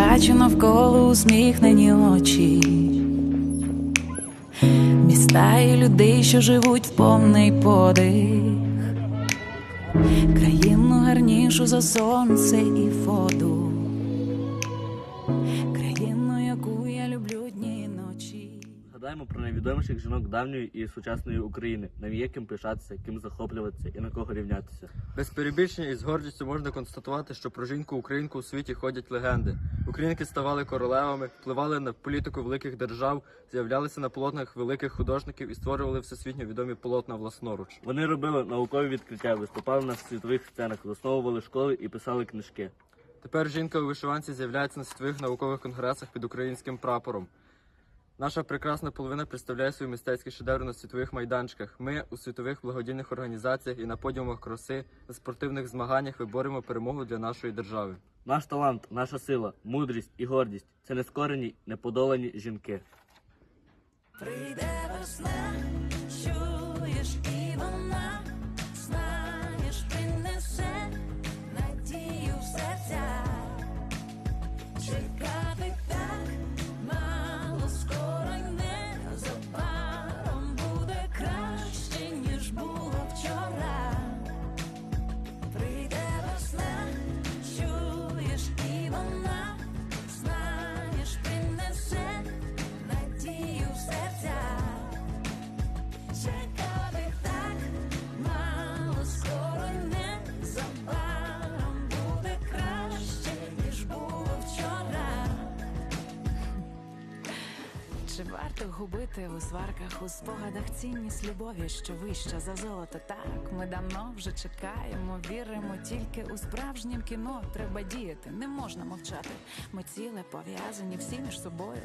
бачу навколо усміхнені очі. Міста і людей, що живуть в повний подих. Країну гарнішу за сонце і воду. Згадаємо про найвідоміших жінок давньої і сучасної України, нам є ким пишатися, ким захоплюватися і на кого рівнятися. Без перебільшення і з гордістю можна констатувати, що про жінку-українку у світі ходять легенди. Українки ставали королевами, впливали на політику великих держав, з'являлися на полотнах великих художників і створювали всесвітньо відомі полотна власноруч. Вони робили наукові відкриття, виступали на світових сценах, засновували школи і писали книжки. Тепер жінка у вишиванці з'являється на світових наукових конгресах під українським прапором. Наша прекрасна половина представляє свої мистецькі шедеври на світових майданчиках. Ми у світових благодійних організаціях і на подіумах краси на спортивних змаганнях виборемо перемогу для нашої держави. Наш талант, наша сила, мудрість і гордість це нескорені, неподолані жінки. Прийде весна, Чи варто губити у сварках у спогадах цінність любові, що вища за золото? Так, ми давно вже чекаємо, віримо тільки у справжнім кіно. Треба діяти, не можна мовчати. Ми ціле пов'язані всі між собою,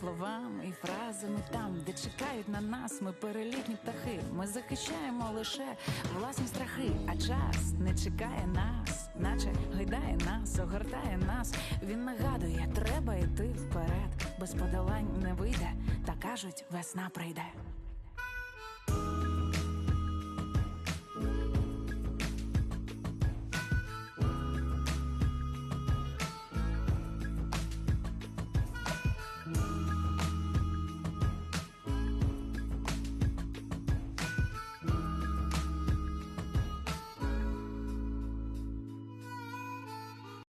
словами і фразами там, де чекають на нас, ми перелітні птахи. Ми захищаємо лише власні страхи, а час не чекає нас, наче гойдає нас, огортає нас. Він нагадує, треба йти вперед, без подолань не вийде. Та кажуть, весна прийде.